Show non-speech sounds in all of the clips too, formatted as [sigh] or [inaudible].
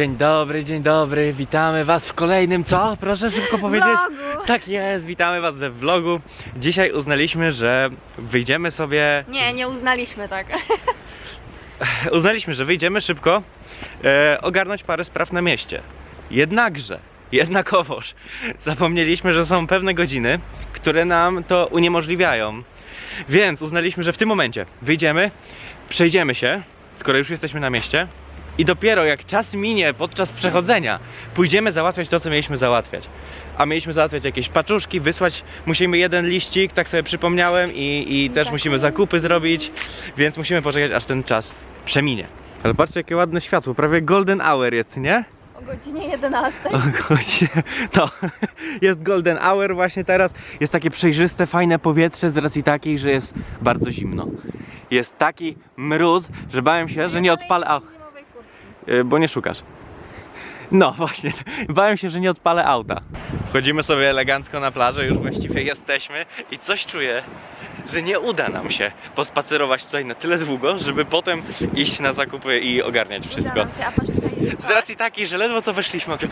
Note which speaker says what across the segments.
Speaker 1: Dzień dobry, dzień dobry, witamy was w kolejnym co? Proszę szybko powiedzieć.
Speaker 2: Vlogu.
Speaker 1: Tak jest, witamy was we vlogu. Dzisiaj uznaliśmy, że wyjdziemy sobie.
Speaker 2: Nie, nie uznaliśmy tak. [laughs]
Speaker 1: Uznaliśmy, że wyjdziemy szybko e, ogarnąć parę spraw na mieście. Jednakże, jednakowoż [laughs] zapomnieliśmy, że są pewne godziny, które nam to uniemożliwiają. Więc uznaliśmy, że w tym momencie wyjdziemy, przejdziemy się, skoro już jesteśmy na mieście. I dopiero jak czas minie podczas przechodzenia, pójdziemy załatwiać to, co mieliśmy załatwiać. A mieliśmy załatwiać jakieś paczuszki, wysłać musimy jeden liścik, tak sobie przypomniałem, i, i też
Speaker 2: tak.
Speaker 1: musimy zakupy zrobić, więc musimy poczekać, aż ten czas przeminie. Ale patrzcie, jakie ładne światło, prawie golden hour jest, nie?
Speaker 2: O godzinie 11.
Speaker 1: O godzinie, to [laughs] jest golden hour właśnie teraz. Jest takie przejrzyste, fajne powietrze z racji takiej, że jest bardzo zimno. Jest taki mróz, że bałem się, że nie odpalę au,
Speaker 2: Zimowej kurtki.
Speaker 1: y, bo nie szukasz. No [laughs] właśnie, bałem się, że nie odpalę auta. Wchodzimy sobie elegancko na plażę, już właściwie jesteśmy i coś czuję, że nie uda nam się pospacerować tutaj na tyle długo, żeby potem iść na zakupy i ogarniać wszystko.
Speaker 2: Uda nam się, a patrz tutaj jest
Speaker 1: Z racji takiej, że ledwo co weszliśmy, to...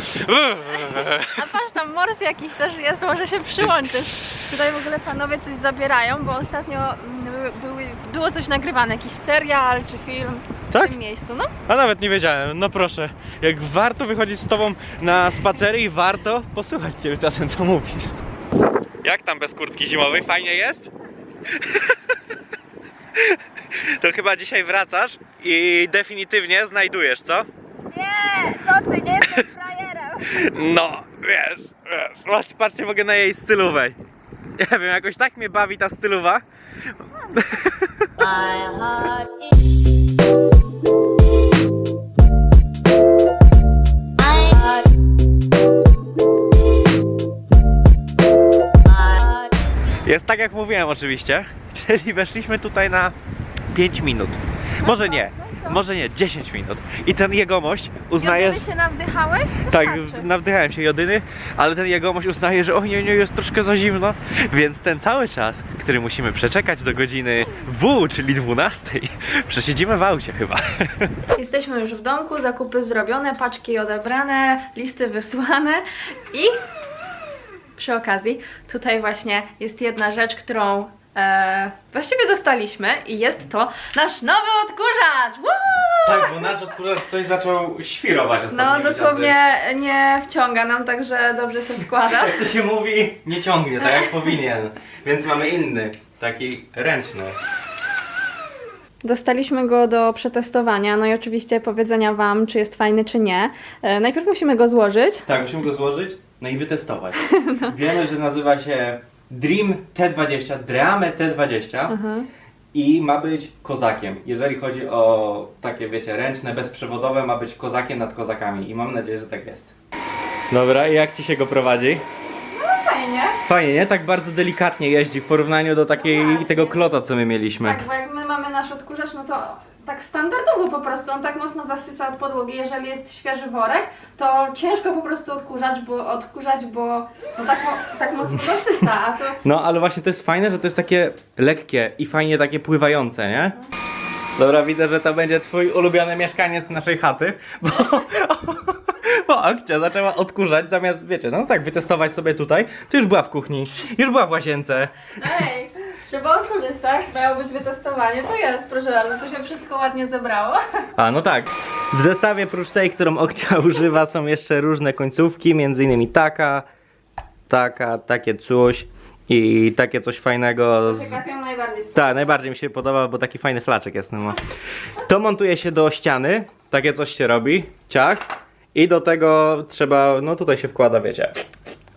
Speaker 2: A patrz tam mors jakiś też jest, może się przyłączysz. Tutaj w ogóle panowie coś zabierają, bo ostatnio mm, były, było coś nagrywane, jakiś serial czy film
Speaker 1: Tak?
Speaker 2: w tym miejscu. No,
Speaker 1: A nawet nie wiedziałem, no proszę, jak warto wychodzić z tobą na spacery i warto posłuchać cię czasem co mówisz. Jak tam bez kurtki zimowej? Fajnie jest? [laughs] To chyba dzisiaj wracasz i definitywnie znajdujesz, co?
Speaker 2: Nie, co ty, nie jestem frajerem. [laughs]
Speaker 1: No, wiesz, wiesz. Patrz- Patrzcie w ogóle na jej stylówę. Nie wiem, jakoś tak mnie bawi ta styluwa. Jest tak jak mówiłem oczywiście, [laughs] czyli weszliśmy tutaj na 5 minut. Może nie,
Speaker 2: No i co?
Speaker 1: może nie, 10 minut. I ten jegomość uznaje...
Speaker 2: Jodyny się nawdychałeś?
Speaker 1: Tak, nawdychałem się jodyny, ale ten jegomość uznaje, że o nie, nie, jest troszkę za zimno, więc ten cały czas, który musimy przeczekać do godziny W, czyli 12, [laughs] przesiedzimy w aucie chyba. [laughs]
Speaker 2: Jesteśmy już w domku, zakupy zrobione, paczki odebrane, listy wysłane i przy okazji tutaj właśnie jest jedna rzecz, którą e, właściwie dostaliśmy i jest to nasz nowy odkurzacz! Woo!
Speaker 1: Tak, bo nasz odkurzacz coś zaczął świrować
Speaker 2: No dosłownie nie wciąga nam, także dobrze się składa. [laughs]
Speaker 1: Jak to się mówi, nie ciągnie tak jak powinien, więc mamy inny, taki ręczny.
Speaker 2: Dostaliśmy go do przetestowania, no i oczywiście powiedzenia Wam, czy jest fajny, czy nie. E, najpierw musimy go złożyć.
Speaker 1: Tak, musimy go złożyć, no i wytestować. [laughs] Wiemy, że nazywa się Dream T20, Dreame T20
Speaker 2: Mhm.
Speaker 1: i ma być kozakiem. Jeżeli chodzi o takie, wiecie, ręczne, bezprzewodowe, ma być kozakiem nad kozakami i mam nadzieję, że tak jest. Dobra, i jak Ci się go prowadzi?
Speaker 2: Fajnie.
Speaker 1: Fajnie, nie? Tak bardzo delikatnie jeździ w porównaniu do takiej,
Speaker 2: No właśnie.
Speaker 1: tego kloca, co my mieliśmy.
Speaker 2: Tak, bo jak my mamy nasz odkurzacz, no to tak standardowo po prostu, on tak mocno zasysa od podłogi. Jeżeli jest świeży worek, to ciężko po prostu odkurzać, bo, odkurzać, bo no tak, mo- tak mocno zasysa, a to...
Speaker 1: No, ale właśnie to jest fajne, że to jest takie lekkie i fajnie takie pływające, nie? Dobra, widzę, że to będzie twój ulubiony mieszkaniec naszej chaty, bo, bo Akcia zaczęła odkurzać zamiast, wiecie, no tak, wytestować sobie tutaj, to już była w kuchni, już była w łazience.
Speaker 2: Ej, trzeba odkurzyć, tak? Miało być wytestowanie, to jest, proszę bardzo, to się wszystko ładnie zebrało.
Speaker 1: A, no tak. W zestawie prócz tej, którą Okcia [laughs] używa, są jeszcze różne końcówki, między innymi taka, taka, takie coś i takie coś fajnego z...
Speaker 2: Najbardziej.
Speaker 1: Tak, najbardziej mi się podoba, bo taki fajny flaczek jest. No. To montuje się do ściany, takie coś się robi, ciach. I do tego trzeba, no tutaj się wkłada, wiecie,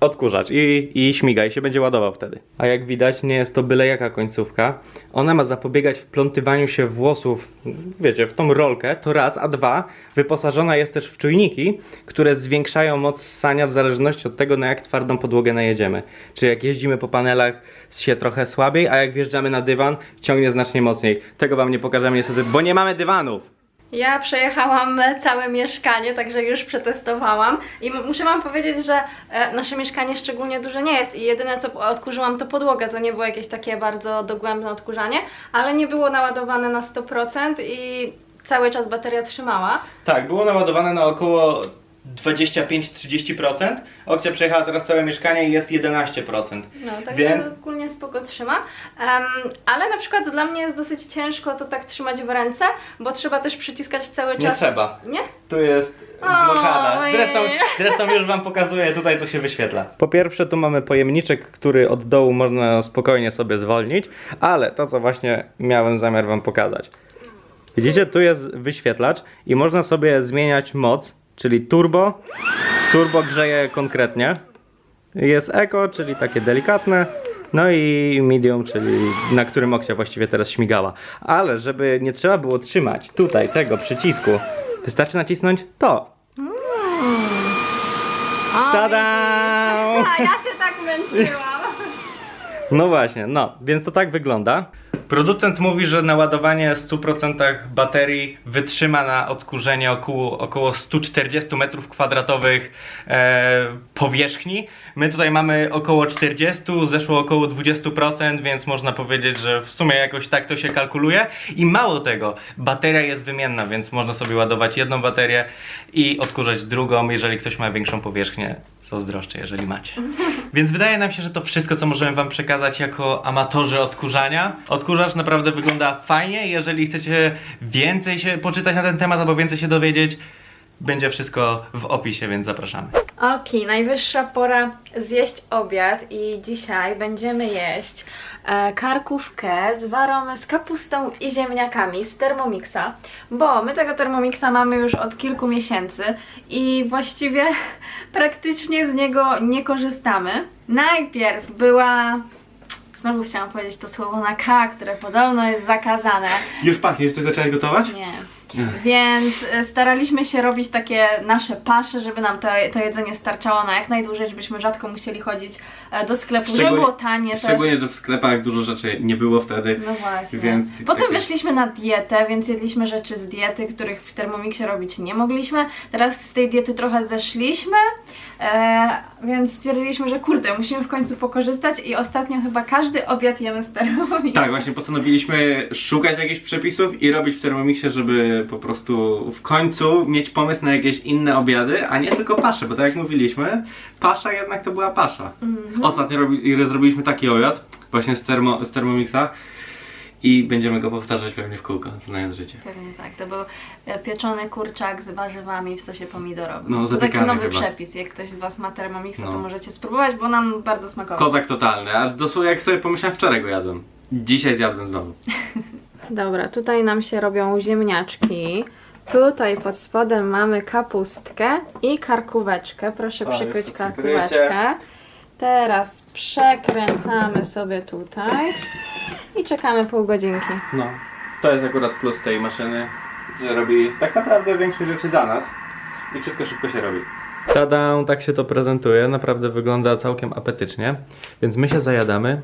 Speaker 1: odkurzacz i, i śmiga i się będzie ładował wtedy. A jak widać, nie jest to byle jaka końcówka. Ona ma zapobiegać wplątywaniu się włosów, wiecie, w tą rolkę, to raz, a dwa, wyposażona jest też w czujniki, które zwiększają moc ssania w zależności od tego, na jak twardą podłogę najedziemy. Czyli jak jeździmy po panelach, się trochę słabiej, a jak wjeżdżamy na dywan, ciągnie znacznie mocniej. Tego wam nie pokażemy niestety, bo nie mamy dywanów.
Speaker 2: Ja przejechałam całe mieszkanie, także już przetestowałam i muszę wam powiedzieć, że e, nasze mieszkanie szczególnie duże nie jest i jedyne co odkurzyłam to podłogę, to nie było jakieś takie bardzo dogłębne odkurzanie, ale nie było naładowane na 100% i cały czas bateria trzymała.
Speaker 1: Tak, było naładowane na około 25-30%. Okcia przejechała teraz całe mieszkanie i jest 11%.
Speaker 2: No, także
Speaker 1: Więc-
Speaker 2: ogólnie spoko trzyma. Em, ale na przykład dla mnie jest dosyć ciężko to tak trzymać w ręce, bo trzeba też przyciskać cały czas.
Speaker 1: Nie trzeba.
Speaker 2: Nie?
Speaker 1: Tu jest blokada. Zresztą, zresztą już Wam pokazuję tutaj, co się wyświetla. Po pierwsze, tu mamy pojemniczek, który od dołu można spokojnie sobie zwolnić, ale to, co właśnie miałem zamiar Wam pokazać. Widzicie, tu jest wyświetlacz i można sobie zmieniać moc, czyli turbo. Turbo grzeje konkretnie. Jest eco, czyli takie delikatne. No i medium, czyli na którym okcia właściwie teraz śmigała. Ale żeby nie trzeba było trzymać tutaj tego przycisku, wystarczy nacisnąć to.
Speaker 2: O,
Speaker 1: Tada! [laughs]
Speaker 2: Ja się tak męczyłam.
Speaker 1: No właśnie, no, więc to tak wygląda. Producent mówi, że naładowanie 100% baterii wytrzyma na odkurzenie około, około 140 m2 e, powierzchni. My tutaj mamy około 40, zeszło około 20%, więc można powiedzieć, że w sumie jakoś tak to się kalkuluje. I mało tego, bateria jest wymienna, więc można sobie ładować jedną baterię i odkurzać drugą, jeżeli ktoś ma większą powierzchnię. Zazdroszczę, jeżeli macie. Więc wydaje nam się, że to wszystko, co możemy Wam przekazać jako amatorzy odkurzania. Odkurzacz naprawdę wygląda fajnie. Jeżeli chcecie więcej się poczytać na ten temat albo więcej się dowiedzieć, będzie wszystko w opisie, więc zapraszamy.
Speaker 2: Okej, najwyższa pora zjeść obiad i dzisiaj będziemy jeść e, karkówkę z warą z kapustą i ziemniakami z Thermomixa, bo my tego Thermomixa mamy już od kilku miesięcy i właściwie [laughs] praktycznie z niego nie korzystamy. Najpierw była... Znowu chciałam powiedzieć to słowo na K, które podobno jest zakazane.
Speaker 1: Już pachnie, już coś zaczęłaś gotować?
Speaker 2: Nie. Więc e, staraliśmy się robić takie nasze pasze, żeby nam to, to jedzenie starczało na jak najdłużej, żebyśmy rzadko musieli chodzić e, do sklepu, żeby było tanie
Speaker 1: Szczególnie,
Speaker 2: też.
Speaker 1: że w sklepach dużo rzeczy nie było wtedy.
Speaker 2: No właśnie.
Speaker 1: Więc
Speaker 2: Potem
Speaker 1: takie-
Speaker 2: weszliśmy na dietę, więc jedliśmy rzeczy z diety, których w Thermomixie robić nie mogliśmy. Teraz z tej diety trochę zeszliśmy, więc stwierdziliśmy, że kurde, musimy w końcu pokorzystać i ostatnio chyba każdy obiad jemy z Thermomixa.
Speaker 1: Tak, właśnie postanowiliśmy szukać jakichś przepisów i robić w Thermomixie, żeby po prostu w końcu mieć pomysł na jakieś inne obiady, a nie tylko pasze, bo tak jak mówiliśmy, pasza jednak to była pasza.
Speaker 2: Mhm.
Speaker 1: Ostatnio robi, zrobiliśmy taki obiad, właśnie z, termo, z Thermomixa i będziemy go powtarzać pewnie w kółko, znając życie.
Speaker 2: Pewnie tak, to był e, pieczony kurczak z warzywami w sosie pomidorowym.
Speaker 1: No,
Speaker 2: to taki nowy
Speaker 1: chyba.
Speaker 2: przepis, jak ktoś z Was ma Thermomixa,
Speaker 1: No.
Speaker 2: to możecie spróbować, bo nam bardzo smakował.
Speaker 1: Kozak totalny, a dosłownie jak sobie pomyślałem, wczoraj go jadłem. Dzisiaj zjadłem znowu. [laughs]
Speaker 2: Dobra, tutaj nam się robią ziemniaczki. Tutaj pod spodem mamy kapustkę i karkóweczkę. Proszę
Speaker 1: O,
Speaker 2: przykryć karkóweczkę. Teraz przekręcamy sobie tutaj i czekamy pół godzinki.
Speaker 1: No, to jest akurat plus tej maszyny, że robi tak naprawdę większość rzeczy za nas i wszystko szybko się robi. Tada, tak się to prezentuje, naprawdę wygląda całkiem apetycznie, więc my się zajadamy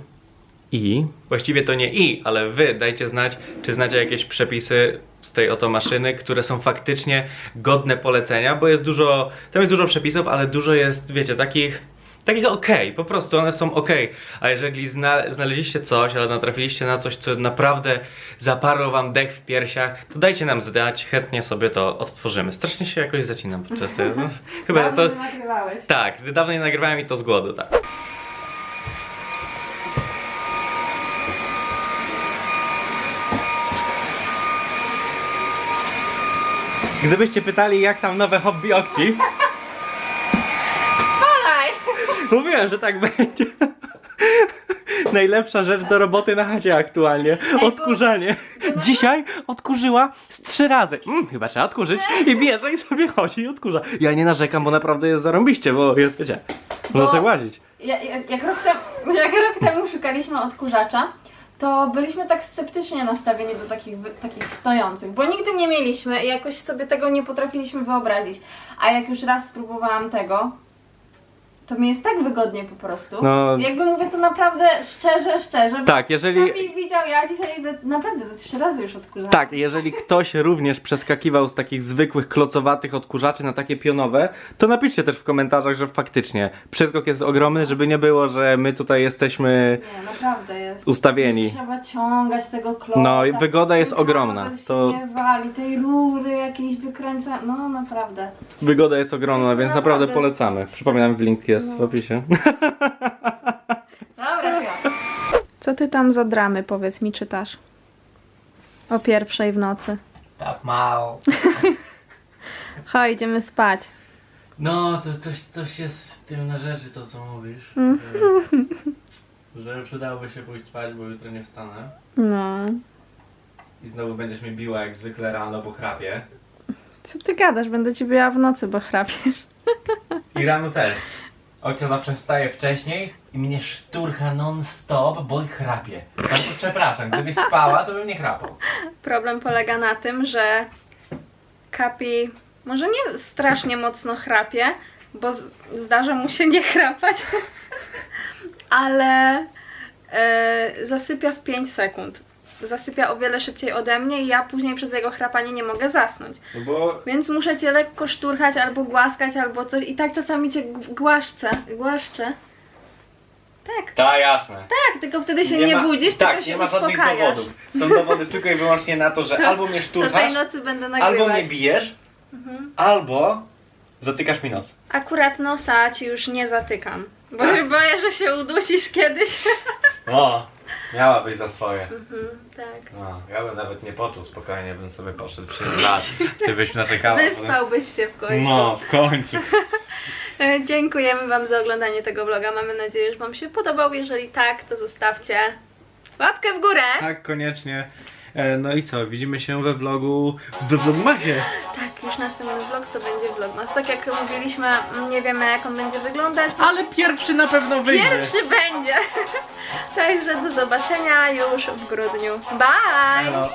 Speaker 1: i... Właściwie to nie i, ale wy dajcie znać, czy znacie jakieś przepisy z tej oto maszyny, które są faktycznie godne polecenia, bo jest dużo, tam jest dużo przepisów, ale dużo jest, wiecie, takich takich okej, po prostu one są okej. A jeżeli zna, znaleźliście coś, ale natrafiliście na coś, co naprawdę zaparło wam dech w piersiach, to dajcie nam znać, chętnie sobie to odtworzymy. Strasznie się jakoś zacinam podczas tego. No, [laughs] chyba to.
Speaker 2: nagrywałeś.
Speaker 1: Tak, dawno nie nagrywałem i to z głodu, tak. Gdybyście pytali, jak tam nowe hobby Okci! [laughs] mówiłem, że tak będzie. [laughs] Najlepsza rzecz do roboty na chacie aktualnie. Odkurzanie. Dzisiaj odkurzyła z trzy razy. Mm, chyba trzeba odkurzyć. I bierze i sobie chodzi i odkurza. Ja nie narzekam, bo naprawdę jest zarąbiście, bo jest, wiecie, można
Speaker 2: Bo-
Speaker 1: sobie łazić.
Speaker 2: Ja, jak, jak, rok temu, [laughs] jak rok temu szukaliśmy odkurzacza, to byliśmy tak sceptycznie nastawieni do takich, wy- takich stojących, bo nigdy nie mieliśmy i jakoś sobie tego nie potrafiliśmy wyobrazić. A jak już raz spróbowałam tego, to mi jest tak wygodnie po prostu.
Speaker 1: No.
Speaker 2: Jakby mówię to naprawdę szczerze, szczerze.
Speaker 1: Tak, jeżeli...
Speaker 2: Kapi widział, ja dzisiaj naprawdę ze trzy razy już odkurzałam.
Speaker 1: Tak, jeżeli ktoś również przeskakiwał z takich zwykłych klocowatych odkurzaczy na takie pionowe, to napiszcie też w komentarzach, że faktycznie przeskok jest ogromny, żeby nie było, że my tutaj jesteśmy
Speaker 2: Nie, naprawdę jest.
Speaker 1: ustawieni.
Speaker 2: Trzeba ciągać tego kloca.
Speaker 1: No i wygoda jest
Speaker 2: Ten
Speaker 1: ogromna.
Speaker 2: kabel się
Speaker 1: To
Speaker 2: nie wali, tej rury jakieś wykręca. No naprawdę.
Speaker 1: wygoda jest ogromna,
Speaker 2: Myśmy
Speaker 1: więc naprawdę
Speaker 2: naprawdę-
Speaker 1: polecamy. Przypominam, link jest w
Speaker 2: No.
Speaker 1: opisie. [laughs]
Speaker 2: Dobra, Co ty tam za dramy, powiedz mi, czytasz? O pierwszej w nocy.
Speaker 1: Tak mało. [laughs]
Speaker 2: Chodź, idziemy spać.
Speaker 1: No, to coś, coś jest w tym na rzeczy, to co mówisz. Że, że przydałoby się pójść spać, bo jutro nie wstanę.
Speaker 2: No.
Speaker 1: I znowu będziesz mnie biła jak zwykle rano, bo chrapię.
Speaker 2: Co ty gadasz? Będę ci biła w nocy, bo chrapiesz.
Speaker 1: I rano też. Ojciec zawsze wstaje wcześniej i mnie szturcha non-stop, bo chrapie. Tam to przepraszam, gdybyś spała, to bym nie chrapał.
Speaker 2: Problem polega na tym, że Kapi może nie strasznie mocno chrapie, bo zdarza mu się nie chrapać, [laughs] ale e, zasypia w 5 sekund. Zasypia o wiele szybciej ode mnie i ja później przez jego chrapanie nie mogę zasnąć.
Speaker 1: No bo...
Speaker 2: Więc muszę cię lekko szturchać albo głaskać albo coś i tak czasami cię głaszczę, głaszczę. Tak,
Speaker 1: Tak, jasne.
Speaker 2: tak, tylko wtedy się nie,
Speaker 1: ma-
Speaker 2: budzisz,
Speaker 1: tak,
Speaker 2: tylko się
Speaker 1: nie ma żadnych
Speaker 2: uspokajasz.
Speaker 1: dowodów. Są dowody [laughs] tylko i wyłącznie na to, że albo mnie szturchasz,
Speaker 2: nocy będę nagrywać.
Speaker 1: albo mnie bijesz,
Speaker 2: Mhm.
Speaker 1: albo zatykasz mi nos.
Speaker 2: Akurat nosa ci już nie zatykam. Bo
Speaker 1: Tak?
Speaker 2: boję, że się udusisz kiedyś. [laughs]
Speaker 1: O, miałabyś za swoje.
Speaker 2: Mhm, tak.
Speaker 1: No, ja bym nawet nie poczuł, spokojnie bym sobie poszedł przez lat. Ty byś naczekała.
Speaker 2: Wyspałbyś się w końcu.
Speaker 1: No, w końcu. [laughs]
Speaker 2: E, Dziękujemy Wam za oglądanie tego vloga. Mamy nadzieję, że Wam się podobał. Jeżeli tak, to zostawcie łapkę w górę.
Speaker 1: Tak, koniecznie. E, No i co, widzimy się we vlogu, we vlogmasie.
Speaker 2: Tak, już następny vlog to będzie vlogmas. Tak jak mówiliśmy, nie wiemy jak on będzie wyglądać.
Speaker 1: Ale pierwszy na pewno wyjdzie.
Speaker 2: Pierwszy będzie. [laughs] Także do zobaczenia już w grudniu. Bye!
Speaker 1: Hello.